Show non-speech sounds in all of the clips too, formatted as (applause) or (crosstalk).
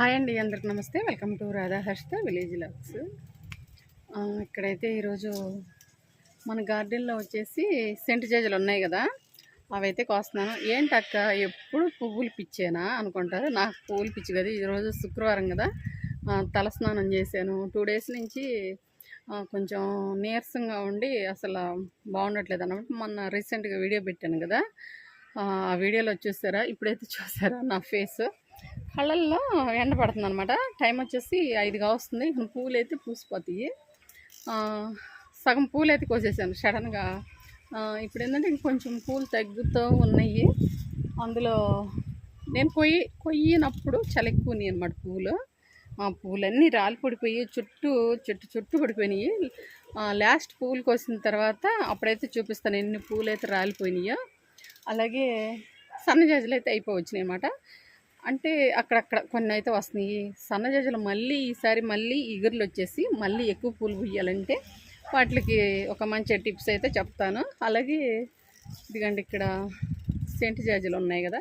Hi అండి అందరికి namaste. Welcome to Radha Harshitha village loves. ఇక్కడైతే ఈరోజు మన గార్డెన్లో వచ్చేసి సెంటు జేజలు ఉన్నాయి కదా అవైతే కోస్తున్నాను. ఏంటక్క ఎప్పుడు పువ్వులు పిచ్చేనా అనుకుంటారు. నాకు పువ్వులు పిచ్చి కదా. ఈరోజు శుక్రవారం కదా. తలస్నానం చేశాను. టూ డేస్ నుంచి కొంచెం నీరసంగా ఉండి అసలు బాగుండట్లేదు అనమాట మొన్న రీసెంట్గా వీడియో పెట్టాను కదా. ఆ ఆ వీడియోలో చూసారా? ఇప్పుడైతే చూసారా నా ఫేస్? కళ్ళల్లో ఎండ పడుతుంది అనమాట టైం వచ్చేసి ఐదుగా వస్తుంది. ఇక్కడ పూలు అయితే పూసిపోతాయి సగం పూలు అయితే కోసేసాను సడన్గా. ఇప్పుడు ఏంటంటే ఇంకొంచెం పూలు తగ్గుతూ ఉన్నాయి. అందులో నేను కొయ్యి కొయ్యినప్పుడు చాలా ఎక్కువ ఉన్నాయి అనమాట పూలు. ఆ పూలన్నీ రాలి పడిపోయి చుట్టూ చుట్టు చుట్టూ పడిపోయినాయి. లాస్ట్ పూలు కోసిన తర్వాత అప్పుడైతే చూపిస్తాను ఎన్ని పూలు అయితే రాలిపోయినాయో. అలాగే సన్నజాజులు అయితే అయిపోవచ్చినాయి అనమాట అంటే అక్కడక్కడ కొన్ని అయితే వస్తున్నాయి సన్నజాజులు మళ్ళీ ఈసారి మళ్ళీ ఇగుర్లు వచ్చేసి మళ్ళీ ఎక్కువ పూలు పూయాలంటే వాటికి ఒక మంచి టిప్స్ అయితే చెప్తాను. అలాగే ఇదిగండి ఇక్కడ సెంటు జాజులు ఉన్నాయి కదా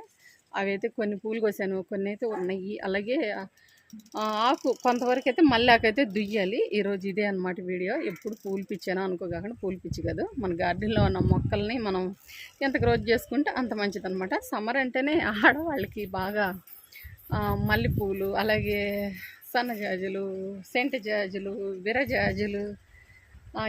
అవి అయితే కొన్ని పూలు కోసాను కొన్ని అయితే ఉన్నాయి. అలాగే ఆకు కొంతవరకు అయితే మళ్ళీ ఆకైతే దుయ్యాలి. ఈరోజు ఇదే అనమాట వీడియో. ఎప్పుడు పూలు పిచ్చానో అనుకోగాకుండా పూలు పిచ్చి కాదు. మన గార్డెన్లో ఉన్న మొక్కల్ని మనం ఎంత గ్రోత్ చేసుకుంటే అంత మంచిదనమాట సమ్మర్ అంటేనే ఆడవాళ్ళకి బాగా మల్లెపూలు అలాగే సన్నజాజులు సెంట్ జాజులు విరజాజులు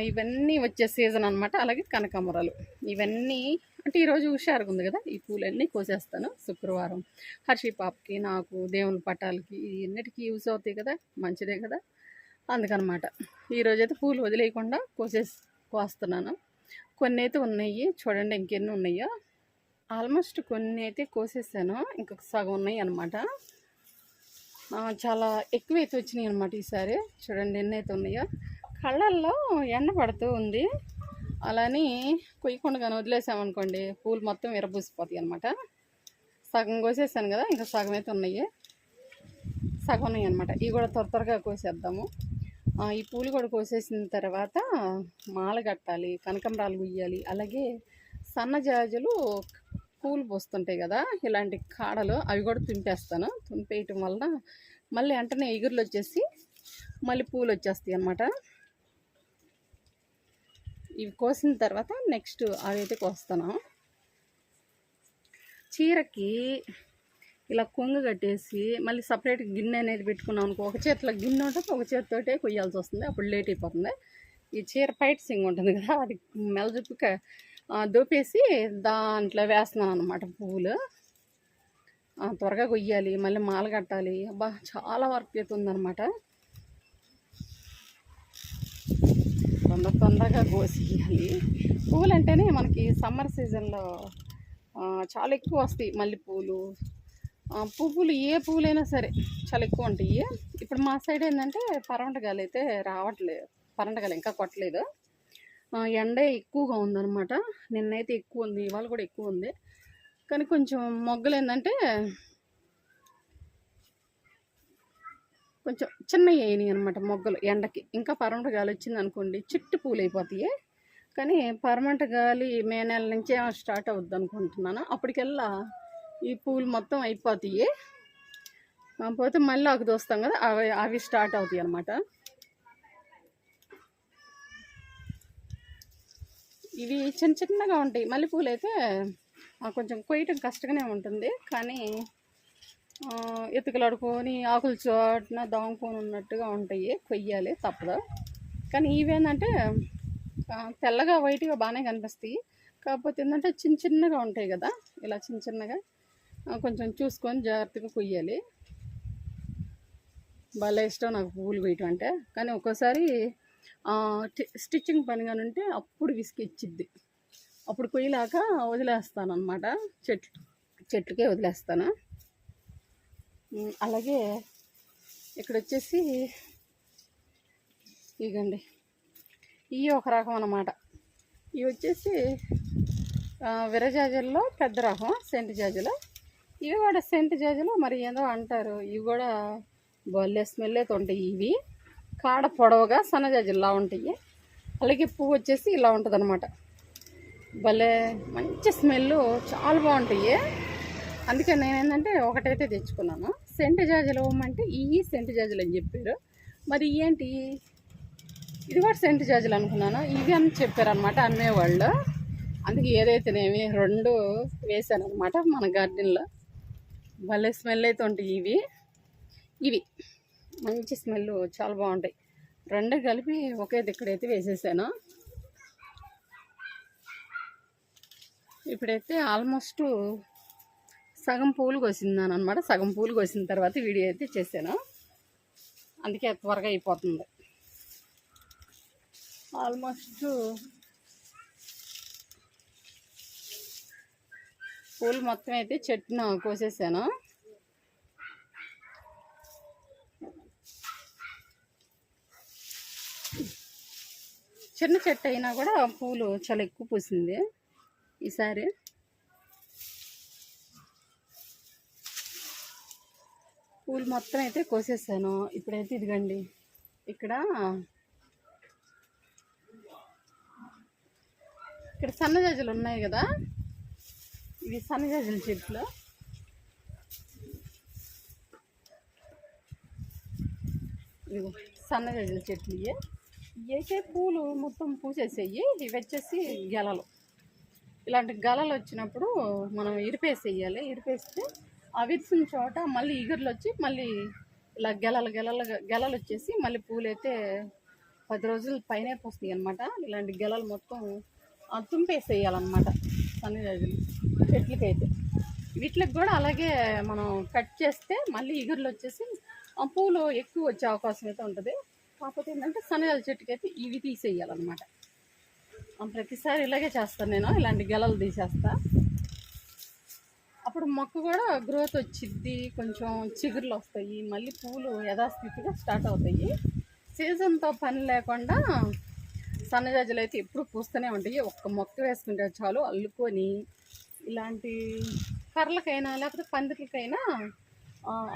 ఇవన్నీ వచ్చే సీజన్ అనమాట అలాగే కనకాంబరాలు. ఇవన్నీ అంటే ఈరోజు హుషారుగా ఉంది కదా? ఈ పూలన్నీ కోసేస్తాను శుక్రవారం. హర్షి పాపకి నాకు దేవుని పటాలకి ఇవన్నిటికీ యూస్ అవుతాయి కదా? మంచిదే కదా? అందుకనమాట. ఈరోజు అయితే పూలు వదిలేయకుండా కోసేసి కోస్తున్నాను. కొన్ని అయితే ఉన్నాయి. చూడండి ఇంకెన్ని ఉన్నాయో. ఆల్మోస్ట్ కొన్ని అయితే కోసేసాను. ఇంకొక సగం ఉన్నాయి అనమాట చాలా ఎక్కువ అయితే వచ్చినాయి అనమాట ఈసారి. చూడండి ఎన్ని అయితే ఉన్నాయో. కళ్ళల్లో ఎండ పడుతూ ఉంది. అలానే కొయ్యకుండా కానీ వదిలేసామనుకోండి పూలు మొత్తం విరబూసిపోతాయి అనమాట సగం కోసేసాను కదా ఇంకా సగం అయితే ఉన్నాయి. సగం ఉన్నాయి అనమాట ఇవి కూడా త్వర త్వరగా కోసేద్దాము. ఈ పూలు కూడా కోసేసిన తర్వాత మాల కట్టాలి కనకంబరాలు గుయ్యాలి అలాగే సన్నజాజులు పూలు పోస్తుంటాయి కదా ఇలాంటి కాడలు అవి కూడా తుంపేస్తాను. తుంపేయటం వలన మళ్ళీ వెంటనే ఎగురులు వచ్చేసి మళ్ళీ పూలు వచ్చేస్తాయి అన్నమాట. ఇవి కోసిన తర్వాత నెక్స్ట్ అవైతే కోస్తాను చీరకి ఇలా కొంగు కట్టేసి మళ్ళీ సపరేట్ గిన్నె అనేది పెట్టుకున్నాం అనుకో ఒక చేతిలో గిన్నె ఉంటుంది ఒక చేతితోటే కొయ్యాల్సి వస్తుంది అప్పుడు లేట్ అయిపోతుంది. ఈ చీర పైట్ సింగ్ ఉంటుంది కదా అది మెలజుప్పు దోపేసి దాంట్లో వేస్తున్నాను అనమాట పువ్వులు. త్వరగా కొయ్యాలి మళ్ళీ మాల కట్టాలి. అబ్బా చాలా వర్క్ అయితే ఉందన్నమాట తొందర తొందరగా కోసియాలి. పువ్వులు అంటేనే మనకి సమ్మర్ సీజన్లో చాలా ఎక్కువ వస్తాయి మల్లెపూలు. పువ్వులు ఏ పువ్వులైనా సరే చాలా ఎక్కువ ఉంటాయి. ఇప్పుడు మా సైడ్ ఏంటంటే పరవంటగాలు అయితే రావట్లేదు పరంటగాలు ఇంకా కొట్టలేదు. ఎండే ఎండ ఎక్కువగా ఉందన్నమాట. నిన్నైతే ఎక్కువ ఉంది ఇవాళ కూడా ఎక్కువ ఉంది. కానీ కొంచెం మొగ్గలు ఏంటంటే కొంచెం చిన్నవి అయినాయి అనమాట మొగ్గలు ఎండకి. ఇంకా పరమంట గాలి వచ్చింది అనుకోండి చిట్టు పూలు అయిపోతాయి కానీ పరమంట గాలి మే నెల నుంచే స్టార్ట్ అవుద్ది అనుకుంటున్నాను. అప్పటికెల్లా ఈ పూలు మొత్తం అయిపోతాయి. ఆ, పోతే మళ్ళీ ఆకు దోస్తాం కదా అవి అవి స్టార్ట్ అవుతాయి అనమాట ఇవి చిన్న చిన్నగా ఉంటాయి. మల్లెపూలు అయితే కొంచెం కొయ్యటం కష్టంగానే ఉంటుంది. కానీ ఎత్తుకలాడుకొని ఆకులు చోటున దాముకొని ఉన్నట్టుగా ఉంటాయి. కొయ్యాలి తప్పదు. కానీ ఇవేంటంటే తెల్లగా వైట్గా బాగానే కనిపిస్తాయి. కాకపోతే ఏంటంటే చిన్న చిన్నగా ఉంటాయి కదా. ఇలా చిన్న చిన్నగా కొంచెం చూసుకొని జాగ్రత్తగా కొయ్యాలి. భలే ఇష్టం నాకు పువ్వులు వేయటం అంటే. కానీ ఒక్కోసారి స్టిచ్చింగ్ పని ఉంటే అప్పుడు విసికి ఇచ్చిద్ది. అప్పుడు కొయ్యలాక వదిలేస్తాను అనమాట చెట్లు చెట్లకే వదిలేస్తాను. అలాగే ఇక్కడ వచ్చేసి ఇగండి. ఇవి ఒక రకం అన్నమాట. ఇవి వచ్చేసి విరజాజల్లో విరజాజుల్లో పెద్ద రకం సెంటు జాజులు. ఇవి కూడా సెంటు జాజులు మరి ఏదో అంటారు. ఇవి కూడా భలే స్మెల్ అయితే ఉంటాయి ఇవి. కాడ పొడవుగా సన్నజాజుల్లా ఉంటాయి. అలాగే పువ్వు వచ్చేసి ఇలా ఉంటుంది అనమాట భలే మంచి స్మెల్ చాలా బాగుంటాయి. అందుకే నేను ఏంటంటే ఒకటైతే తెచ్చుకున్నాను. సెంటు జాజులు ఇవ్వమంటే ఈ సెంటు జాజులు అని చెప్పారు. మరి ఏంటి? ఇది కూడా సెంటు జాజులు అనుకున్నాను? ఇవి అని చెప్పారు అనమాట అమ్మేవాళ్ళు. అందుకే ఏదైతేనేమి రెండు వేసాను అనమాట మన గార్డెన్లో. భలే స్మెల్ అయితే ఉంటాయి ఇవి. ఇవి మంచి స్మెల్ చాలా బాగుంటాయి. రెండు కలిపి ఒకే దిక్కడైతే వేసేసాను. ఇప్పుడైతే ఆల్మోస్ట్ సగం పూలు కోసిందాను అనమాట సగం పూలు కోసిన తర్వాత వీడియో అయితే చేశాను. అందుకే త్వరగా అయిపోతుంది. ఆల్మోస్ట్ పూలు మొత్తం అయితే చెట్టును కోసేసాను. చిన్న చెట్టు అయినా కూడా పూలు చాలా ఎక్కువ పూసింది. ఈసారి పూలు మొత్తం అయితే కోసేసాను. ఇప్పుడైతే ఇదిగండి. ఇక్కడ ఇక్కడ సన్నజాజులు ఉన్నాయి కదా? ఇవి సన్నజాజుల చెట్లు. ఇదిగో సన్నజాజుల చెట్లు ఇవి. ఇవైతే పూలు మొత్తం పూసేసేయి. ఇవి వచ్చేసి గెలలు. ఇలాంటి గలలు వచ్చినప్పుడు మనం ఇరిపేసేయాలి. ఇరిపేస్తే ఆ చోట మళ్ళీ ఈగర్లు వచ్చి మళ్ళీ ఇలా గెలలు గెలలు గెలలు వచ్చేసి మళ్ళీ పూలైతే పది రోజుల పైనే పోస్తాయి అనమాట ఇలాంటి గెలలు మొత్తం ఆ, తుంపేసేయాలన్నమాట సన్నజాజులు చెట్లకైతే. వీటికి కూడా అలాగే మనం కట్ చేస్తే మళ్ళీ ఇగుర్లు వచ్చేసి ఆ పూలు ఎక్కువ వచ్చే అవకాశం అయితే ఉంటుంది. కాకపోతే ఏంటంటే సన్నజాల చెట్టుకి అయితే ఇవి తీసేయాలన్నమాట. ప్రతిసారి ఇలాగే చేస్తాను నేను. ఇలాంటి గెలలు తీసేస్తాను అప్పుడు మొక్క కూడా గ్రోత్ వచ్చిద్ది. కొంచెం చిగుర్లు వస్తాయి. మళ్ళీ పూలు యథాస్థితిగా స్టార్ట్ అవుతాయి. సీజన్తో పని లేకుండా సన్నజాజులు అయితే ఎప్పుడు పూస్తూనే ఉంటాయి. ఒక్క మొక్క వేసుకుంటే చాలు అల్లుకొని ఇలాంటి కర్రలకైనా లేకపోతే పందిర్లకైనా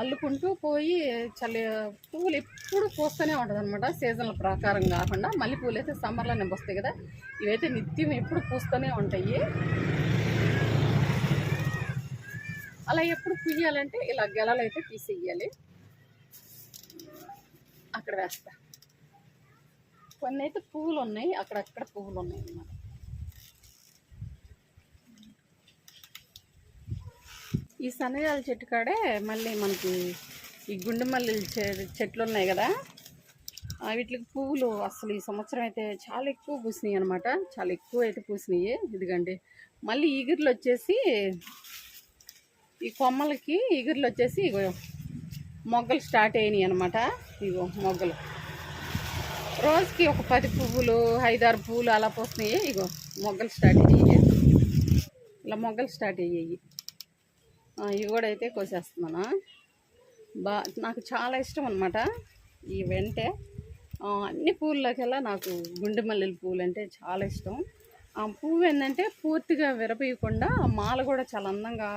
అల్లుకుంటూ పోయి చలి పువ్వులు ఎప్పుడు పూస్తూనే ఉంటుంది అనమాట సీజన్ల ప్రకారం కాకుండా. మళ్ళీ పూలు అయితే సమ్మర్లోనే వస్తాయి కదా. ఇవైతే నిత్యం ఎప్పుడు పూస్తూనే ఉంటాయి. అలా ఎప్పుడు పుయ్యాలంటే ఇలా గెలలు అయితే తీసేయాలి. అక్కడ వేస్తా. కొన్ని అయితే పువ్వులు ఉన్నాయి అక్కడక్కడ పువ్వులు ఉన్నాయి అన్నమాట. ఈ సన్నజాల చెట్టు కాడే మళ్ళీ మనకి ఈ గుండె మల్లెలు చెట్లు ఉన్నాయి కదా వీటికి పువ్వులు అసలు ఈ సంవత్సరం అయితే చాలా ఎక్కువ పూసినాయి అనమాట చాలా ఎక్కువ అయితే పూసినాయి. ఇదిగండి. మళ్ళీ ఈగిర్లు వచ్చేసి ఈ కొమ్మలకి ఇగురులు వచ్చేసి ఇగో మొగ్గలు స్టార్ట్ అయినాయి అనమాట ఇగో మొగ్గలు. రోజుకి ఒక పది పువ్వులు ఐదారు పువ్వులు అలా పోస్తున్నాయి. ఇగో మొగ్గలు స్టార్ట్ అయ్యాయి ఇలా మొగ్గలు స్టార్ట్ అయ్యాయి. ఇవి కూడా అయితే కోసేస్తున్నాను? బా నాకు చాలా ఇష్టం అనమాట ఈ వెంటే అన్ని పూలకెల్లా నాకు గుండె మల్లెల పూలు అంటే చాలా ఇష్టం. ఆ పువ్వు ఏంటంటే పూర్తిగా విరపీయకుండా ఆ మాల కూడా చాలా అందంగా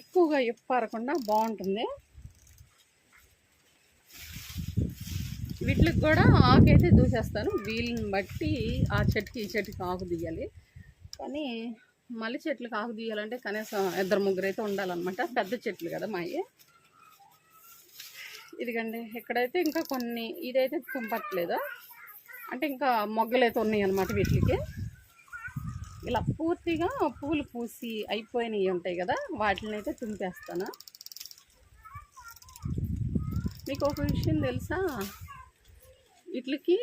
ఎక్కువగా ఇప్పారకుండా బాగుంటుంది. వీటికి కూడా ఆకైతే దూసేస్తాను. వీళ్ళని బట్టి ఆ చెట్టుకి ఈ చెట్టుకి ఆకు తీయాలి. కానీ మల్లి చెట్లకు ఆకు తీయాలంటే కనీసం ఇద్దరు ముగ్గురు అయితే ఉండాలన్నమాట. పెద్ద చెట్లు కదా మావి ఇదిగండి ఇక్కడైతే ఇంకా కొన్ని ఇదైతే తుంపట్లేదు. అంటే ఇంకా మొగ్గలైతే ఉన్నాయి అన్నమాట వీటికి. ఇలా పూర్తిగా పూలు పూసి అయిపోయినవి ఉంటాయి కదా వాటిని అయితే తుంపేస్తాను. మీకు ఒక విషయం తెలుసా? వీటికి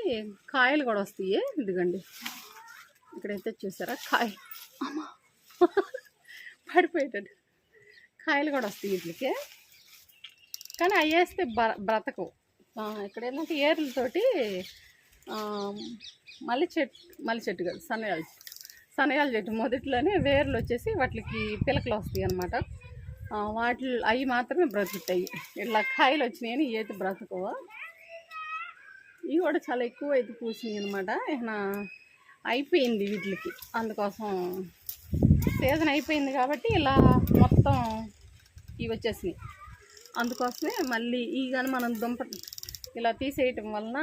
కాయలు కూడా వస్తాయి. ఇదిగండి. ఇక్కడైతే చూసారా? కాయ అమ్మా. పడిపోయేటట్టు. కాయలు కూడా వస్తాయి వీటికి కానీ అవి వేస్తే బ్ర బ్రతకవు. ఇక్కడ ఏంటంటే ఏర్లతోటి మల్లి చెట్టు మల్లి చెట్టు కాదు సన్నయాల సనయాలు చెట్టు మొదట్లోనే వేర్లు వచ్చేసి వాటికి పిలకలు వస్తాయి అనమాట వాటి అవి మాత్రమే బ్రతుకుతాయి. ఇట్లా కాయలు వచ్చినాయని అని అయితే బ్రతకవు. ఇవి కూడా చాలా ఎక్కువ అయితే పూసినాయి అనమాట ఏమైనా అయిపోయింది వీటికి. అందుకోసం సీజన్ అయిపోయింది కాబట్టి ఇలా మొత్తం ఇవి వచ్చేసినాయి. అందుకోసమే మళ్ళీ ఈ కానీ మనం దుంప ఇలా తీసేయటం వలన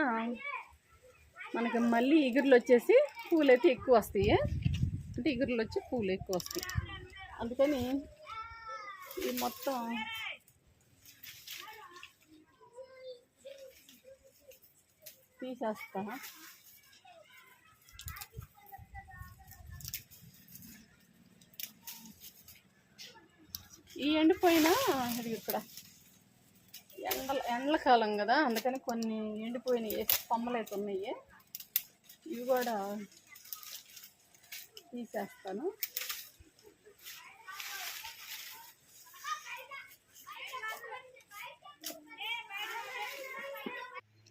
మనకి మళ్ళీ ఇగుర్లు వచ్చేసి పూలు అయితే ఎక్కువ వస్తాయి. అంటే ఇగురులు వచ్చి పూలు ఎక్కువ వస్తాయి. అందుకని ఈ మొత్తం తీసేస్తా. ఈ ఎండిపోయిన అది ఇక్కడ. ఎండల ఎండల కాలం కదా అందుకని కొన్ని ఎండిపోయినాయి కొమ్మలు అయితే ఉన్నాయి. ఇవి కూడా తీసేస్తాను.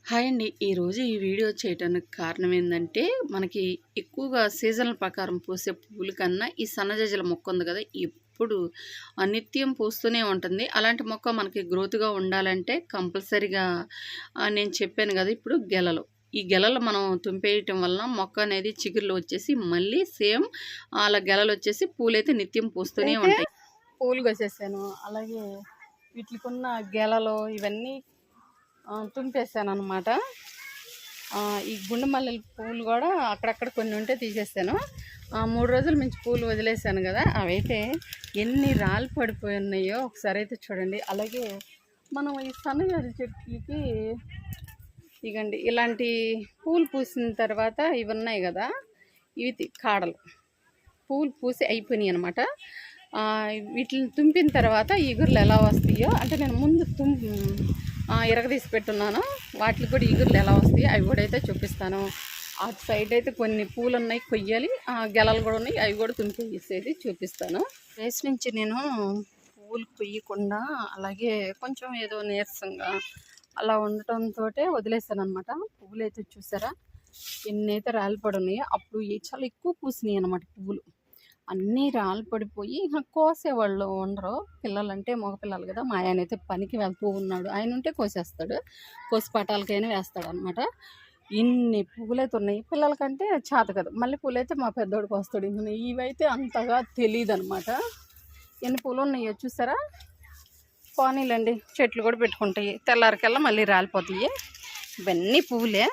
హాయ్ అండి. ఈరోజు ఈ వీడియో చేయడానికి కారణం ఏంటంటే మనకి ఎక్కువగా సీజన్ల ప్రకారం పూసే పువ్వుల కన్నా ఈ సన్నజజల మొక్క ఉంది కదా ఎప్పుడు నిత్యం పూస్తూనే ఉంటుంది. అలాంటి మొక్క మనకి గ్రోత్గా ఉండాలంటే కంపల్సరిగా నేను చెప్పాను కదా ఇప్పుడు గెలలు. ఈ గెలలు మనం తుంపేయటం వలన మొక్క అనేది చిగురులు వచ్చేసి మళ్ళీ సేమ్ అలా గెలలు వచ్చేసి పూలైతే నిత్యం పూస్తూనే ఉంటాయి. పూలు కోసేసాను. అలాగే వీటికున్న గెలలు ఇవన్నీ తుంపేసాను అనమాట ఈ గుండు మల్లెల పూలు కూడా అక్కడక్కడ కొన్ని ఉంటే తీసేసాను. ఆ, మూడు రోజులు మించి పూలు వదిలేసాను కదా అవైతే ఎన్ని రాళ్ళు పడిపోయి ఉన్నాయో ఒకసారి అయితే చూడండి. అలాగే మనం ఈ సన్నజాజి చెట్లకి ఇగండి ఇలాంటి పూలు పూసిన తర్వాత ఇవి ఉన్నాయి కదా ఇవి కాడలు. పూలు పూసి అయిపోయినాయి అనమాట వీటిని తుంపిన తర్వాత ఇగుర్లు ఎలా వస్తాయో అంటే నేను ముందు తుం ఇరగదీసి పెట్టున్నాను. వాటికి కూడా ఇగుర్లు ఎలా వస్తాయో అవి కూడా అయితే చూపిస్తాను. అటు సైడ్ అయితే కొన్ని పూలు ఉన్నాయి కొయ్యాలి ఆ, గెలలు కూడా ఉన్నాయి అవి కూడా తుంపేసేది చూపిస్తాను. వేసి నుంచి నేను పూలు కొయ్యకుండా అలాగే కొంచెం ఏదో నీరసంగా అలా ఉండటంతో వదిలేస్తాను అనమాట పువ్వులు అయితే చూసారా? ఎన్ని అయితే రాలిపడి ఉన్నాయో అప్పుడు చాలా ఎక్కువ పూసినాయి అనమాట పువ్వులు. అన్నీ రాళ్ళు పడిపోయి ఇక కోసేవాళ్ళు ఉండరు. పిల్లలంటే మగపిల్లలు కదా మా ఆయన అయితే పనికి వెళ్తూ ఉన్నాడు. ఆయన ఉంటే కోసేస్తాడు. కోసి పటాలకైనా వేస్తాడు అనమాట ఇన్ని పువ్వులు అయితే ఉన్నాయి. పిల్లలకంటే చేత కదా. మళ్ళీ పూలు అయితే మా పెద్దోడికి వస్తాడు ఇంక ఇవైతే అంతగా తెలియదు అనమాట ఎన్ని పూలు ఉన్నాయో చూసారా? పోనీలండి. చెట్లు కూడా పెట్టుకుంటాయి. తెల్లారికల్లా మళ్ళీ రాలిపోతాయి. ఇవన్నీ పువ్వులే.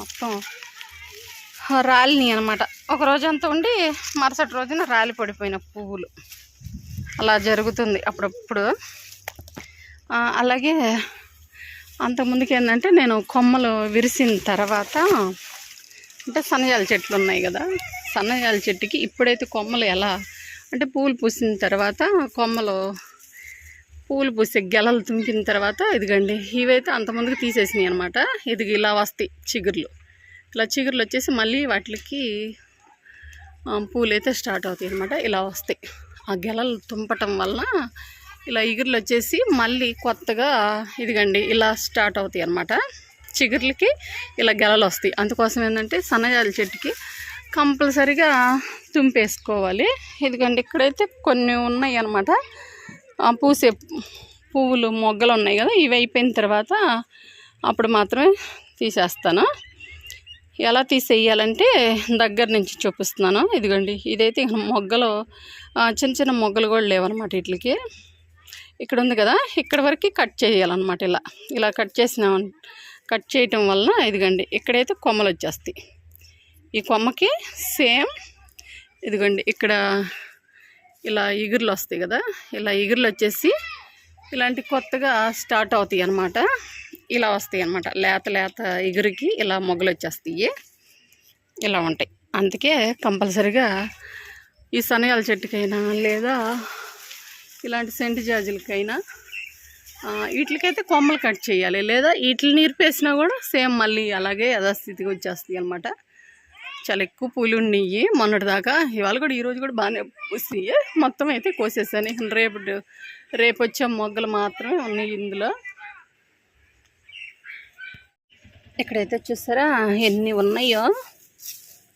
మొత్తం రాలినాయి అనమాట ఒక రోజంతా ఉండి మరుసటి రోజున రాలి పడిపోయిన పువ్వులు. అలా జరుగుతుంది అప్పుడప్పుడు. అలాగే అంతకుముందుకు ఏంటంటే నేను కొమ్మలు విరిసిన తర్వాత అంటే సన్నజాల చెట్లు ఉన్నాయి కదా సన్నజాల చెట్టుకి ఇప్పుడైతే కొమ్మలు ఎలా అంటే పూలు పూసిన తర్వాత కొమ్మలు పూలు పూసే గెలలు తుంపిన తర్వాత ఇదిగండి ఇవైతే అంతమందికి తీసేసినాయి అనమాట ఇది ఇలా వస్తాయి చిగుర్లు. ఇలా చిగుర్లు వచ్చేసి మళ్ళీ వాటికి పూలు అయితే స్టార్ట్ అవుతాయి అనమాట ఇలా వస్తాయి. ఆ గెలలు తుంపటం వలన ఇలా ఇగుర్లు వచ్చేసి మళ్ళీ కొత్తగా ఇదిగండి ఇలా స్టార్ట్ అవుతాయి అనమాట చిగుర్లకి ఇలా గెలలు వస్తాయి. అందుకోసం ఏంటంటే సన్నజాజి చెట్టుకి కంపల్సరిగా తుంపేసుకోవాలి ఇదిగండి ఇక్కడైతే కొన్ని ఉన్నాయి అనమాట పూసే పువ్వులు మొగ్గలు ఉన్నాయి కదా ఇవి అయిపోయిన తర్వాత అప్పుడు మాత్రమే తీసేస్తాను. ఎలా తీసేయాలంటే దగ్గర నుంచి చూపిస్తున్నాను. ఇదిగోండి ఇదైతే మొగ్గలు చిన్న చిన్న మొగ్గలు కూడా లేవన్నమాట వీటికి ఇక్కడ ఉంది కదా ఇక్కడ వరకు కట్ చేయాలన్నమాట ఇలా. ఇలా కట్ చేసిన కట్ చేయటం వలన ఇదిగోండి ఇక్కడైతే కొమ్మలు వచ్చేస్తాయి. ఈ కొమ్మకి సేమ్ ఇదిగోండి ఇక్కడ ఇలా ఇగుర్లు వస్తాయి కదా ఇలా ఇగుర్లు వచ్చేసి ఇలాంటి కొత్తగా స్టార్ట్ అవుతాయి అన్నమాట. ఇలా వస్తాయి అన్నమాట. లేత లేత ఇగురికి ఇలా మొగ్గలు వచ్చేస్తాయి. ఇలా ఉంటాయి. అందుకే కంపల్సరిగా ఈ సనయాల చెట్టుకైనా లేదా ఇలాంటి సెంటు జాజులకైనా వీటికైతే కొమ్మలు కట్ చేయాలి. లేదా వీటిని నీర్పేసినా కూడా సేమ్ మళ్ళీ అలాగే యథాస్థితికి వచ్చేస్తాయి అనమాట చాలా ఎక్కువ పూలు ఉన్నాయి. మొన్నటి దాకా ఇవాళ కూడా ఈరోజు కూడా బాగానే పూసినాయి. మొత్తం అయితే కోసేసాను. రేపు రేపు వచ్చే మొగ్గలు మాత్రమే ఉన్నాయి ఇందులో. ఇక్కడైతే చూసారా ఎన్ని ఉన్నాయో.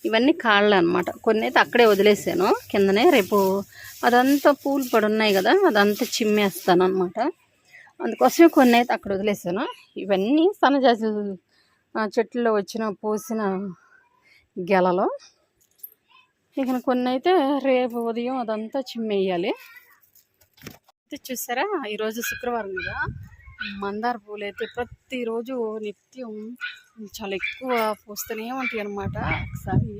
ఇవన్నీ కాళ్ళు అనమాట కొన్ని అయితే అక్కడే వదిలేసాను. కిందనే రేపు అదంతా పూలు పడి ఉన్నాయి కదా అదంతా చిమ్మేస్తాను అనమాట అందుకోసమే కొన్ని అయితే అక్కడ వదిలేసాను. ఇవన్నీ సన్నజాజి ఆ, చెట్లలో వచ్చిన పూసిన గెలలో. ఇక కొన్ని అయితే రేపు ఉదయం అదంతా చిమ్మేయాలి. అయితే చూసారా ఈరోజు శుక్రవారం కదా. మందార పూలు అయితే ప్రతిరోజు నిత్యం చాలా ఎక్కువ పూస్తూనే ఉంటాయి అనమాట ఒకసారి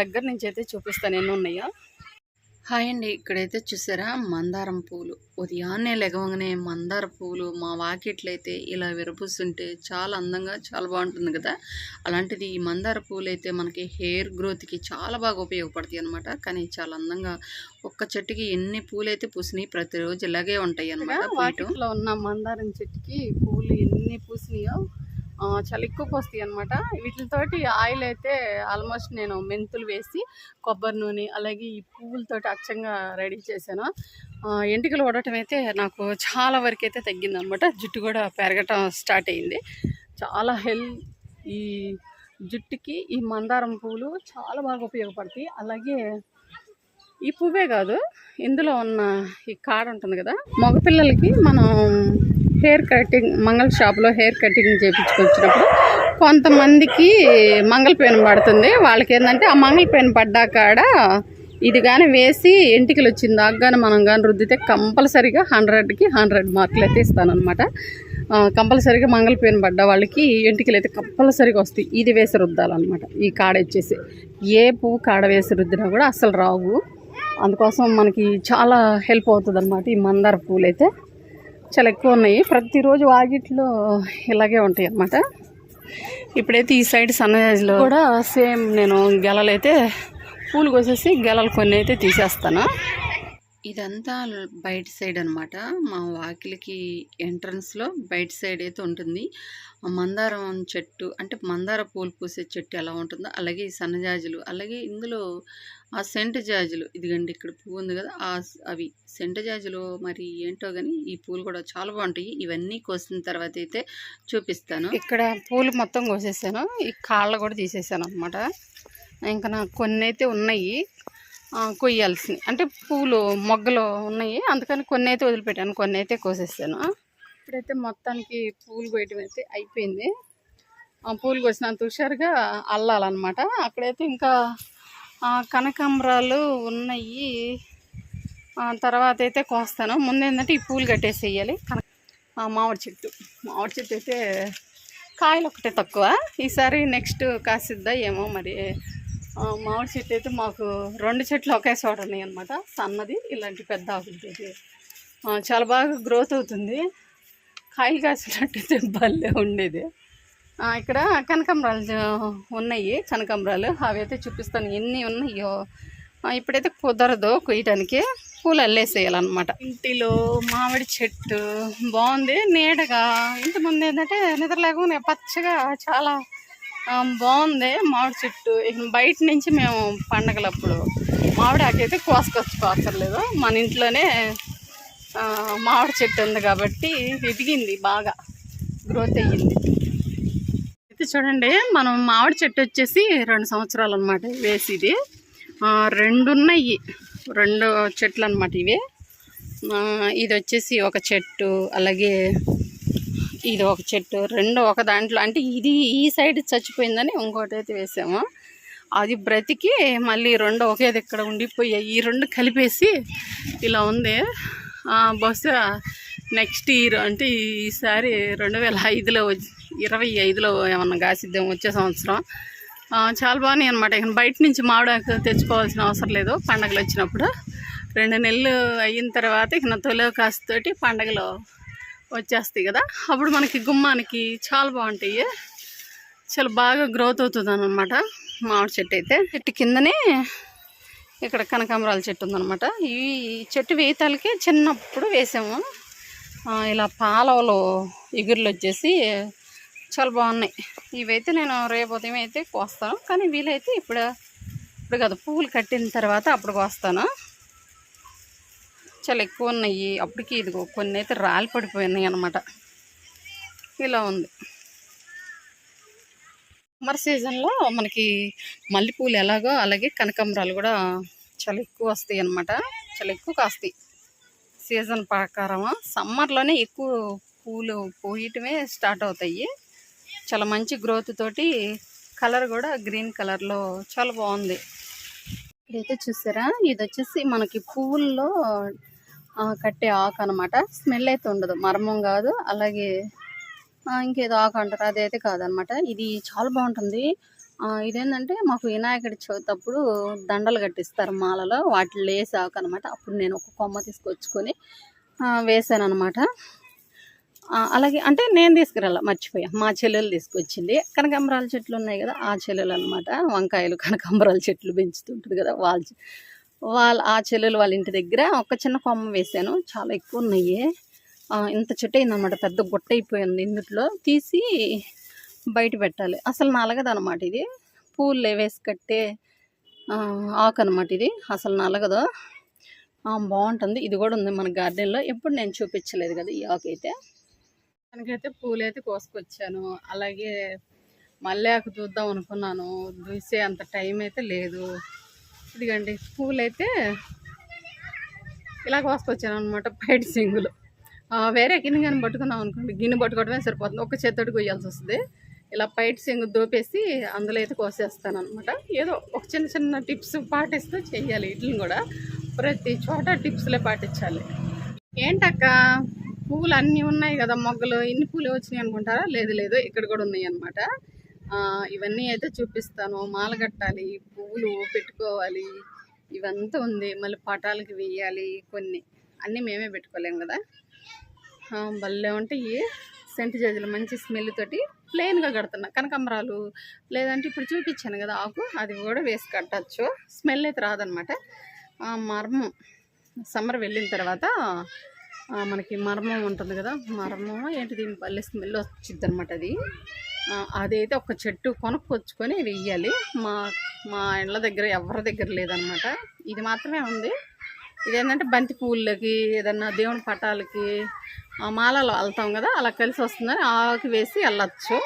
దగ్గర నుంచి అయితే చూపిస్తాను ఎన్ని ఉన్నాయో. హాయ్ అండి. ఇక్కడైతే చూసారా? మందారం పూలు. ఉదయాన్నే లెగవగానే మందార పూలు మా వాకిట్లయితే ఇలా విరబూస్తుంటే చాలా అందంగా చాలా బాగుంటుంది కదా? అలాంటిది ఈ మందార పూలు అయితే మనకి హెయిర్ గ్రోత్కి చాలా బాగా ఉపయోగపడతాయి అనమాట కానీ చాలా అందంగా ఒక్క చెట్టుకి ఎన్ని పూలు అయితే పూసినాయి ప్రతిరోజు ఇలాగే ఉంటాయి అనమాట వాటిలో ఉన్న మందారం చెట్టుకి పూలు ఎన్ని పూసినాయో చాలా ఎక్కువ వస్తాయి అనమాట వీటితోటి ఆయిల్ అయితే ఆల్మోస్ట్ నేను మెంతులు వేసి కొబ్బరి నూనె అలాగే ఈ పువ్వులతోటి అచ్చంగా రెడీ చేశాను. ఎంటికలు ఓడటం అయితే నాకు చాలా వరకు అయితే తగ్గిందనమాట జుట్టు కూడా పెరగటం స్టార్ట్ అయింది. చాలా హెల్ ఈ జుట్టుకి ఈ మందారం పువ్వులు చాలా బాగా ఉపయోగపడతాయి. అలాగే ఈ పువ్వే కాదు ఇందులో ఉన్న ఈ కాడ ఉంటుంది కదా మగపిల్లలకి మనం హెయిర్ కటింగ్ మంగళ షాప్లో హెయిర్ కటింగ్ చేయించుకొచ్చినప్పుడు కొంతమందికి మంగళ పడుతుంది. వాళ్ళకి ఏంటంటే ఆ మంగళ పెయిన్ పడ్డా కాడ ఇది కానీ వేసి ఎంటికలు వచ్చింది దాకా మనం కానీ రుద్దితే కంపల్సరీగా హండ్రెడ్కి హండ్రెడ్ మార్కులు అయితే ఇస్తానమాట కంపల్సరీగా మంగళ పెయిన్ పడ్డ వాళ్ళకి ఎంటికలు అయితే కంపల్సరీగా వస్తాయి. ఇది వేసి రుద్దాలన్నమాట. ఈ కాడ వచ్చేసి ఏ పువ్వు కాడ వేసి రుద్దినా కూడా అస్సలు రావు. అందుకోసం మనకి చాలా హెల్ప్ అవుతుంది అన్నమాట ఈ మందార పూలు అయితే చాలా ఎక్కువ ఉన్నాయి. ప్రతిరోజు వాకిట్లో ఇలాగే ఉంటాయి అన్నమాట. ఇప్పుడైతే ఈ సైడ్ సన్నజాజిలో కూడా సేమ్ నేను గెలలైతే పూలు కోసేసి గెలలు కొన్ని అయితే తీసేస్తాను. ఇదంతా బయట సైడ్ అనమాట మా వాకిలికి ఎంట్రన్స్లో బయట సైడ్ అయితే ఉంటుంది. ఆ మందారం చెట్టు అంటే మందార పూలు పూసే చెట్టు ఎలా ఉంటుందో అలాగే ఈ సన్నజాజులు అలాగే ఇందులో ఆ సెంట్ జాజులు. ఇదిగండి ఇక్కడ పువ్వు ఉంది కదా ఆ అవి. సెంట్ జాజులు మరి ఏంటో కానీ ఈ పూలు కూడా చాలా బాగుంటాయి. ఇవన్నీ కోసిన తర్వాత అయితే చూపిస్తాను. ఇక్కడ పూలు మొత్తం కోసేసాను. ఈ కాళ్ళ కూడా తీసేసాను అనమాట ఇంకా నాకు కొన్ని అయితే ఉన్నాయి. కొయ్యాల్సినవి. అంటే పూలు మొగ్గలు ఉన్నాయి. అందుకని కొన్ని అయితే వదిలిపెట్టాను. కొన్ని అయితే కోసేసాను. ఇప్పుడైతే మొత్తానికి పూలు కోయటం అయితే అయిపోయింది. ఆ పూలు కోసినంత హుషారుగా అల్లాలన్నమాట. అక్కడైతే ఇంకా కనకాంబరాలు ఉన్నాయి. తర్వాత అయితే కోస్తాను. ముందు ఏంటంటే ఈ పూలు కట్టేసేయాలి. కన ఆ, మామిడి చెట్టు. మామిడి చెట్టు అయితే కాయలు ఒకటే తక్కువ. ఈసారి నెక్స్ట్ కాసిద్దా ఏమో మరి. మామిడి చెట్టు అయితే మాకు రెండు చెట్లు ఒకే చోట ఉన్నాయి అనమాట సన్నది ఇలాంటి పెద్ద ఆకులతోటి చాలా బాగా గ్రోత్ అవుతుంది. కాయలు కాసినట్టయితే భలే ఉండేది. ఇక్కడ కనకాంబరాలు ఉన్నాయి కనకాంబరాలు. అవి అయితే చూపిస్తాను. ఎన్ని ఉన్నాయో. ఇప్పుడైతే కుదరదు కొయ్యటానికి. పూలు అల్లేసేయాలన్నమాట. ఇంటిలో మామిడి చెట్టు బాగుంది నీడగా. ఇంటి ముందు ఏంటంటే నిద్ర లేకుండా పచ్చగా చాలా బాగుంది మామిడి చెట్టు. బయట నుంచి మేము పండగలప్పుడు మామిడి ఆకైతే కోసుకొచ్చుకోవక్కర్లేదు మన ఇంట్లోనే మామిడి చెట్టు ఉంది కాబట్టి ఎదిగింది బాగా. గ్రోత్ అయ్యింది. అయితే చూడండి మనం మామిడి చెట్టు వచ్చేసి రెండు సంవత్సరాలు అనమాట వేసి ఇది రెండు ఉన్నాయి రెండు చెట్లు అనమాట ఇవి. ఇది వచ్చేసి ఒక చెట్టు అలాగే ఇది ఒక చెట్టు రెండు ఒక దాంట్లో. అంటే ఇది ఈ సైడ్ చచ్చిపోయిందని ఇంకోటి అయితే వేసాము. అది బ్రతికి మళ్ళీ రెండు ఒకే దగ్గర ఉండిపోయాయి. ఈ రెండు కలిపేసి ఇలా ఉంది. బహుశా నెక్స్ట్ ఇయర్ అంటే ఈసారి రెండు వేల ఐదులో ఇరవై ఐదులో ఏమన్నా కాసిద్దాం వచ్చే సంవత్సరం. చాలా బాగున్నాయి అనమాట ఇక బయట నుంచి మామిడాకు తెచ్చుకోవాల్సిన అవసరం లేదు. పండగలు వచ్చినప్పుడు రెండు నెలలు అయిన తర్వాత ఇక తొలి కాసుతోటి పండగలు వచ్చేస్తాయి కదా. అప్పుడు మనకి గుమ్మానికి చాలా బాగుంటాయి. చాలా బాగా గ్రోత్ అవుతుంది అనమాట మామిడి చెట్టు అయితే. చెట్టు కిందనే ఇక్కడ కనకాంబరాల చెట్టు ఉందనమాట ఈ చెట్టు వేతాలకి చిన్నప్పుడు వేసాము. ఇలా పాలవలు ఎగురులు వచ్చేసి చాలా బాగున్నాయి. ఇవైతే నేను రేపు ఉదయం అయితే కోస్తాను. కానీ వీలైతే ఇప్పుడు ఇప్పుడు కదా పువ్వులు కట్టిన తర్వాత అప్పుడు కోస్తాను. చాలా ఎక్కువ ఉన్నాయి. అప్పటికి ఇదిగో కొన్ని అయితే రాలి పడిపోయినాయి అనమాట ఇలా ఉంది. సమ్మర్ సీజన్లో మనకి మల్లెపూలు ఎలాగో అలాగే కనకాంబరాలు కూడా చాలా ఎక్కువ వస్తాయి అనమాట చాలా ఎక్కువ కాస్తాయి. సీజన్ ప్రకారం సమ్మర్లోనే ఎక్కువ పూలు పోయటమే స్టార్ట్ అవుతాయి. చాలా మంచి గ్రోత్ తోటి కలర్ కూడా గ్రీన్ కలర్లో చాలా బాగుంది. ఇదైతే చూసారా? ఇది వచ్చేసి మనకి పువ్వుల్లో కట్టే ఆకు అనమాట స్మెల్ అయితే ఉండదు. మర్మం కాదు. అలాగే ఇంకేదో ఆకు అంటారు. అదైతే కాదనమాట ఇది చాలా బాగుంటుంది. ఇదేంటంటే మాకు వినాయకుడి చవితి అప్పుడు దండలు కట్టిస్తారు మాలలో. వాటిలో వేసాక అనమాట అప్పుడు నేను ఒక కొమ్మ తీసుకొచ్చుకొని వేసాను అనమాట అలాగే అంటే నేను తీసుకురాల మర్చిపోయా. మా చెల్లెలు తీసుకొచ్చింది. కనకాంబరాల చెట్లు ఉన్నాయి కదా ఆ చెల్లెలు అనమాట వంకాయలు కనకాంబరాల చెట్లు పెంచుతుంటుంది కదా వాళ్ళ వాళ్ళ ఆ చెల్లెలు వాళ్ళ ఇంటి దగ్గర ఒక చిన్న కొమ్మ వేసాను. చాలా ఎక్కువ ఉన్నాయి. ఇంత చెట్టు అయిందనమాట. పెద్ద గుట్ట అయిపోయింది ఇందులో తీసి బయట పెట్టాలి. అసలు నలగదు అనమాట ఇది. పూలు వేసి కట్టే ఆకు అనమాట ఇది. అసలు నలగదు. బాగుంటుంది. ఇది కూడా ఉంది మన గార్డెన్లో. ఎప్పుడు నేను చూపించలేదు కదా ఈ ఆకు అయితే. దానికైతే పూలు అయితే కోసుకొచ్చాను. అలాగే మల్లాకు చూద్దాం అనుకున్నాను. దూసే అంత టైం అయితే లేదు. ఇదిగండి పూలు అయితే ఇలా కోసుకొచ్చాను అనమాట బయట సింగులు. వేరే గిన్నె కానీ పట్టుకున్నాం అనుకోండి. గిన్నె పట్టుకోవడమే సరిపోతుంది. ఒక చేత్తోటి కొయ్యాల్సి వస్తుంది. ఇలా పైట్ సెంగు దోపేసి అందులో అయితే కోసేస్తాను అనమాట ఏదో ఒక చిన్న చిన్న టిప్స్ పాటిస్తూ చేయాలి వీటిని కూడా. ప్రతి చోట టిప్స్లే పాటించాలి. ఏంటక్క? పువ్వులు అన్నీ ఉన్నాయి కదా మొగ్గలు. ఇన్ని పూలు వచ్చినాయి అనుకుంటారా? లేదు లేదు. ఇక్కడ కూడా ఉన్నాయి అనమాట ఇవన్నీ అయితే చూపిస్తాను. మాల కట్టాలి పువ్వులు పెట్టుకోవాలి. ఇవంతా ఉంది. మళ్ళీ పటాలకి వేయాలి కొన్ని. అన్నీ మేమే పెట్టుకోలేము కదా. భలే ఉంటాయి. సెంటు మంచి స్మెల్ తోటి ప్లెయిన్గా కడుతున్నా. కనకాంబరాలు లేదంటే ఇప్పుడు చూపించాను కదా ఆకు అది కూడా వేసి కట్టచ్చు. స్మెల్ అయితే రాదనమాట. మర్మం సమ్మర్ వెళ్ళిన తర్వాత మనకి మర్మం ఉంటుంది కదా మర్మం ఏంటిది? పల్లె స్మెల్ వచ్చింది అనమాట అది అదైతే ఒక చెట్టు కొనుక్కొచ్చుకొని వెయ్యాలి. మా మా ఇండ్ల దగ్గర ఎవరి దగ్గర లేదనమాట. ఇది మాత్రమే ఉంది. ఇదేంటంటే బంతి పువ్వులకి ఏదన్నా దేవుని పటాలకి మాలలు వెళ్తాం కదా అలా కలిసి వస్తుందని ఆకు వేసి వెళ్ళచ్చు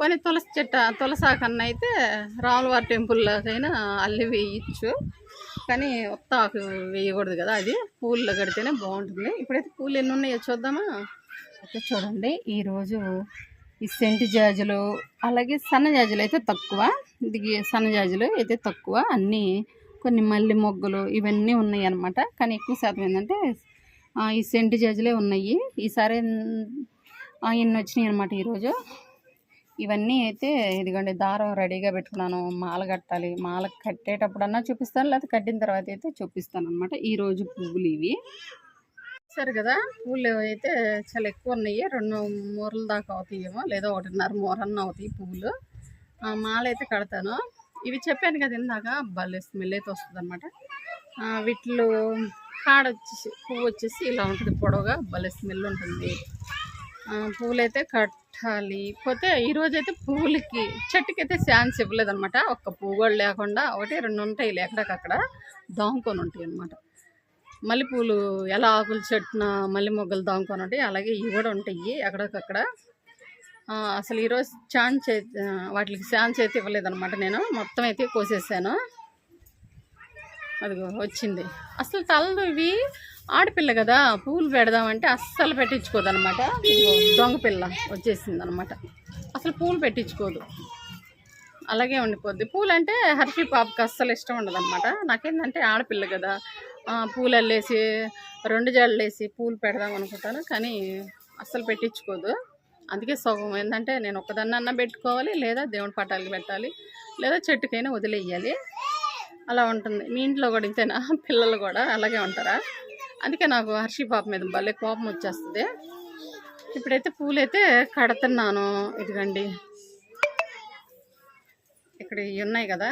కొన్ని తులసి చెట్ట తులసాకన్న అయితే రాములవారి టెంపుల్లోకైనా అల్లి వేయచ్చు. కానీ ఒత్త ఆకు వేయకూడదు కదా అది. పూల్లో కడితేనే బాగుంటుంది. ఇప్పుడైతే పూలు ఎన్ని ఉన్నాయో చూద్దామా? అయితే చూడండి. ఈరోజు ఈ సెంటు జాజులు అలాగే సన్న జాజులు అయితే తక్కువ. ఇది సన్న జాజులు అయితే తక్కువ. అన్నీ కొన్ని మల్లె మొగ్గలు ఇవన్నీ ఉన్నాయి అన్నమాట కానీ ఎక్కువ శాతం ఏంటంటే ఈ సెంటు జాజులే ఉన్నాయి. ఈసారి ఇన్ని వచ్చినాయి అనమాట ఈరోజు? ఇవన్నీ అయితే ఇదిగోండి దారం రెడీగా పెట్టుకున్నాను. మాల కట్టాలి. మాల కట్టేటప్పుడన్నా చూపిస్తాను లేకపోతే కట్టిన తర్వాత అయితే చూపిస్తాను అనమాట ఈరోజు పువ్వులు ఇవి. సరే కదా పువ్వులు అయితే చాలా ఎక్కువ ఉన్నాయి. రెండు మూరల దాకా అవుతాయేమో లేదా ఒకటిన్నర మూరన్న అవుతాయి పువ్వులు. మాల అయితే కడతాను. ఇవి చెప్పాను కదా ఇందాక. భలే స్మెల్ అయితే వస్తుంది అనమాట వీటిలో కాడ వచ్చేసి పువ్వు వచ్చేసి ఇలా ఉంటుంది పొడవుగా. భలే స్మెల్ ఉంటుంది. ఆ, పువ్వులైతే కట్టాలి. పోతే ఈరోజు అయితే పువ్వులకి చెట్టుకి అయితే ఛాన్స్ ఇవ్వలేదు అనమాట ఒక్క పువ్వు కూడా లేకుండా ఒకటి రెండు ఉంటాయి ఎక్కడికక్కడ. దాముకొని ఉంటాయి అనమాట మల్లెపూలు ఎలా ఆకులు చెట్టున మల్లె మొగ్గలు దాముకొని ఉంటాయి. అలాగే ఇవి కూడా ఉంటాయి ఎక్కడికక్కడ. అసలు ఈరోజు ఛాన్స్ చే వాటికి ఛాన్స్ అయితే ఇవ్వలేదనమాట నేను. మొత్తం అయితే కోసేసాను. అదిగో వచ్చింది. అసలు తలదు ఇవి ఆడపిల్ల కదా పూలు పెడదామంటే అస్సలు పెట్టించుకోదు అనమాట దొంగ పిల్ల వచ్చేసింది అనమాట అసలు పూలు పెట్టించుకోదు. అలాగే ఉండిపోద్ది. పూలు అంటే హర్షి పాపకి అస్సలు ఇష్టం ఉండదు అనమాట నాకేంటంటే ఆడపిల్ల కదా. పూలు అల్లేసి రెండు జడలు వేసి పూలు పెడదాం అనుకుంటాను కానీ అస్సలు పెట్టించుకోదు. అందుకే సగం ఏంటంటే నేను ఒక్కదాన్న పెట్టుకోవాలి లేదా దేవుడి పటాలకి పెట్టాలి లేదా చెట్టుకైనా వదిలేయాలి. అలా ఉంటుంది. మీ ఇంట్లో కూడా ఇంతేనా? (laughs) పిల్లలు కూడా అలాగే ఉంటారా? అందుకే నాకు హర్షి పాప మీద భలే కోపం వచ్చేస్తుంది. ఇప్పుడైతే పూలైతే కడుతున్నాను. ఇదిగండి. ఇక్కడ ఇవి ఉన్నాయి కదా.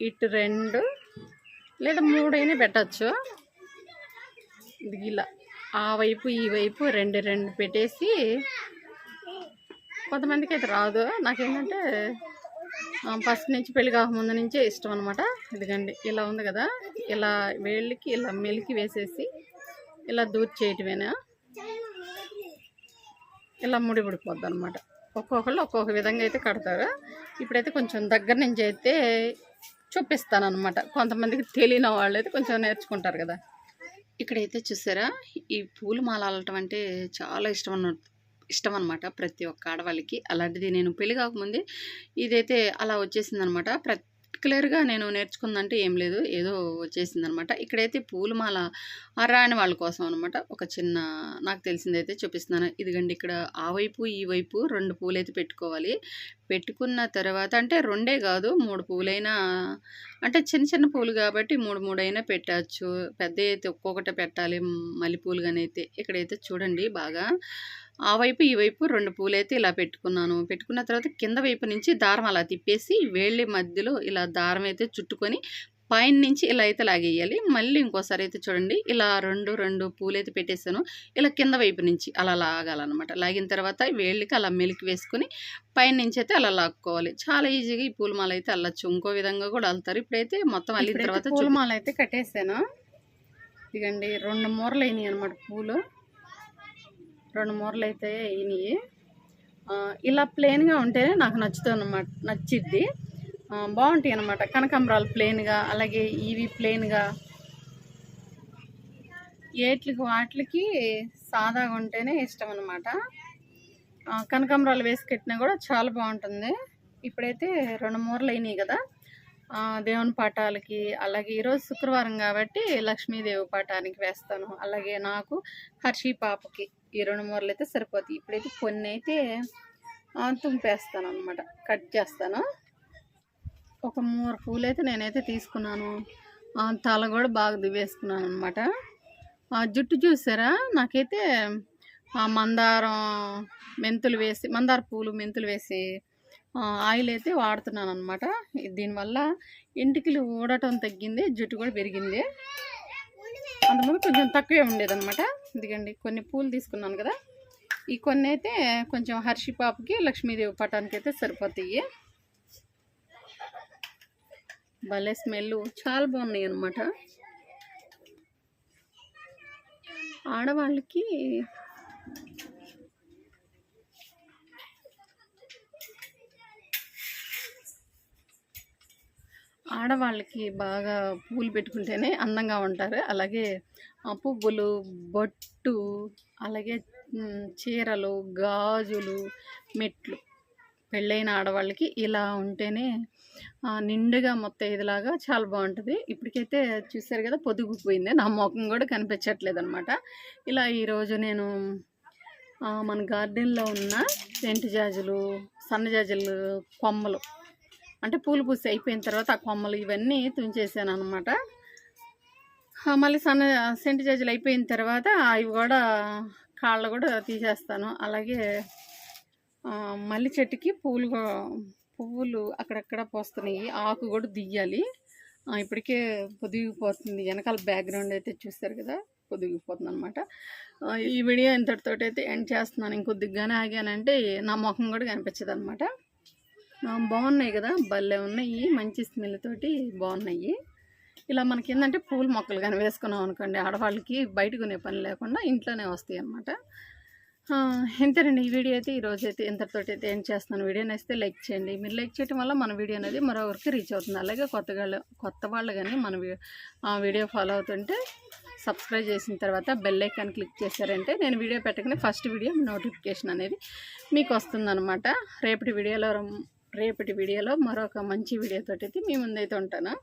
ఇటు రెండు లేదా మూడైనా పెట్టచ్చు. ఇది ఇలా. ఆ వైపు ఈ వైపు రెండు రెండు పెట్టేసి కొంతమందికి అయితే రాదు. నాకేంటంటే ఫస్ట్ నుంచి పెళ్ళి కాకముందు నుంచే ఇష్టం అనమాట ఇదిగండి ఇలా ఉంది కదా. ఇలా వేళ్ళకి ఇలా మెలికి వేసేసి ఇలా దూర్ చేయటమేనా? ఇలా ముడి పడిపోద్ది అనమాట ఒక్కొక్కళ్ళు ఒక్కొక్క విధంగా అయితే కడతారు. ఇప్పుడైతే కొంచెం దగ్గర నుంచి అయితే చూపిస్తాను అనమాట కొంతమందికి తెలియని వాళ్ళు అయితే కొంచెం నేర్చుకుంటారు కదా. ఇక్కడైతే చూసారా? ఈ పూలు మాల అంటే చాలా ఇష్టం అన్న ఇష్టం అనమాట ప్రతి ఒక్క ఆడవాళ్ళకి. అలాంటిది నేను పెళ్ళి కాకముందే ఇదైతే అలా వచ్చేసింది అనమాట పర్టికులర్గా నేను నేర్చుకుందంటే ఏం లేదు. ఏదో వచ్చేసింది అనమాట ఇక్కడైతే పూలమాల ఆ రాని వాళ్ళ కోసం అనమాట ఒక చిన్న నాకు తెలిసిందైతే చూపిస్తున్నాను. ఇదిగండి ఇక్కడ ఆ వైపు ఈ వైపు రెండు పూలైతే పెట్టుకోవాలి. పెట్టుకున్న తర్వాత అంటే రెండే కాదు మూడు పువ్వులైనా అంటే చిన్న చిన్న పూలు కాబట్టి మూడు మూడైనా పెట్టచ్చు. పెద్ద అయితే ఒక్కొక్కటి పెట్టాలి మల్లెపూలు కానీ అయితే ఇక్కడైతే చూడండి బాగా. ఆ వైపు ఈ వైపు రెండు పూలైతే ఇలా పెట్టుకున్నాను. పెట్టుకున్న తర్వాత కింద వైపు నుంచి దారం అలా తిప్పేసి వేళ్ళ మధ్యలో ఇలా దారం అయితే చుట్టుకొని పైన నుంచి ఇలా అయితే లాగేయాలి. మళ్ళీ ఇంకోసారి అయితే చూడండి ఇలా రెండు రెండు పూలైతే పెట్టేసాను. ఇలా కింద వైపు నుంచి అలా లాగాలన్నమాట. లాగిన తర్వాత వేళ్ళకి అలా మెలికి వేసుకొని పైన నుంచి అయితే అలా లాక్కోవాలి. చాలా ఈజీగా ఈ పూలమాల అయితే అల్లచ్చు. ఇంకో విధంగా కూడా అల్లుతారు. ఇప్పుడైతే మొత్తం అల్లిన తర్వాత పూలమాల అయితే కట్టేసాను. ఇదిగండి రెండు మూరలు అయినాయి అనమాట పూలు. రెండు మూరలు అయితే అయినాయి. ఇలా ప్లెయిన్గా ఉంటేనే నాకు నచ్చుతుంది అనమాట నచ్చిద్ది. బాగుంటాయి అనమాట కనకాంబరాలు ప్లెయిన్గా అలాగే ఇవి ప్లెయిన్గా. ఏట్లకి వాటికి సాదాగా ఉంటేనే ఇష్టం అనమాట కనకాంబరాలు వేసి కట్టినా కూడా చాలా బాగుంటుంది. ఇప్పుడైతే రెండు మూరలు అయినాయి కదా. దేవుని పాఠాలకి అలాగే ఈరోజు శుక్రవారం కాబట్టి లక్ష్మీదేవి పాఠానికి వేస్తాను. అలాగే నాకు హర్షి పాపకి ఈ రెండు మూరలు అయితే సరిపోతాయి. ఇప్పుడైతే కొన్ని అయితే తుంపేస్తాను అనమాట కట్ చేస్తాను. ఒక మూడు పూలు అయితే నేనైతే తీసుకున్నాను. తల కూడా బాగా దివేసుకున్నాను అనమాట జుట్టు చూసారా? నాకైతే ఆ, మందారం మెంతులు వేసి మందార పూలు మెంతులు వేసి ఆయిల్ అయితే వాడుతున్నాను అనమాట దీనివల్ల ఇంటికి ఊడటం తగ్గింది జుట్టు కూడా పెరిగింది. అంతకుముందు కొంచెం తక్కువే ఉండేదనమాట ఇదిగండి కొన్ని పూలు తీసుకున్నాను కదా. ఈ కొన్ని అయితే కొంచెం హర్షి పాపకి లక్ష్మీదేవి పటానికి అయితే సరిపోతాయి. భలే స్మెల్ చాలా బాగున్నాయి అనమాట ఆడవాళ్ళకి ఆడవాళ్ళకి బాగా పూలు పెట్టుకుంటేనే అందంగా ఉంటారు. అలాగే పువ్వులు బొట్టు అలాగే చీరలు గాజులు మెట్లు. పెళ్ళైన ఆడవాళ్ళకి ఇలా ఉంటేనే నిండుగా మొత్తం ఇదిలాగా చాలా బాగుంటుంది. ఇప్పటికైతే చూసారు కదా పొదుగుపోయింది నా ముఖం కూడా కనిపించట్లేదు అనమాట ఇలా ఈరోజు నేను మన గార్డెన్లో ఉన్న సెంటు జాజులు సన్నజాజులు కొమ్మలు అంటే పూలు పూసి అయిపోయిన తర్వాత ఆ కొమ్మలు ఇవన్నీ తుంచేసాను అనమాట మళ్ళీ సన్న సెంటి జాజులు అయిపోయిన తర్వాత అవి కూడా కాళ్ళు కూడా తీసేస్తాను. అలాగే మల్లి చెట్టుకి పూలు పువ్వులు అక్కడక్కడ పోస్తున్నాయి. ఆకు కూడా దియ్యాలి. ఇప్పటికే పొదిగిపోతుంది. వెనకాల బ్యాక్గ్రౌండ్ అయితే చూస్తారు కదా పొదిగిపోతుంది అనమాట ఈ వీడియో ఇంతటితోటి అయితే ఎండ్ చేస్తున్నాను. ఇంకొద్దిగానే ఆగానంటే నా ముఖం కూడా కనిపించదు అనమాట బాగున్నాయి కదా భలే ఉన్నాయి. మంచి స్మెల్ తోటి బాగున్నాయి. ఇలా మనకి ఏంటంటే పూల మొక్కలు కానీ వేసుకున్నాం అనుకోండి ఆడవాళ్ళకి బయట కొనే పని లేకుండా ఇంట్లోనే వస్తాయి అన్నమాట ఆ, ఇంతేనండి ఈ వీడియో అయితే ఈరోజు అయితే ఇంతటితోటి అయితే ఏం చేస్తున్నాను. వీడియో నచ్చితే లైక్ చేయండి. మీరు లైక్ చేయడం వల్ల మన వీడియో అనేది మరొకరికి రీచ్ అవుతుంది. అలాగే కొత్తగా కొత్త వాళ్ళు కానీ మన ఆ వీడియో ఫాలో అవుతుంటే సబ్స్క్రైబ్ చేసిన తర్వాత బెల్ ఐకాన్ క్లిక్ చేశారంటే నేను వీడియో పెట్టగానే ఫస్ట్ వీడియో నోటిఫికేషన్ అనేది మీకు వస్తుందన్నమాట. రేపటి వీడియోలో రేపటి వీడియోలో మరొక మంచి వీడియోతో అయితే మీ ముందైతే ఉంటాను.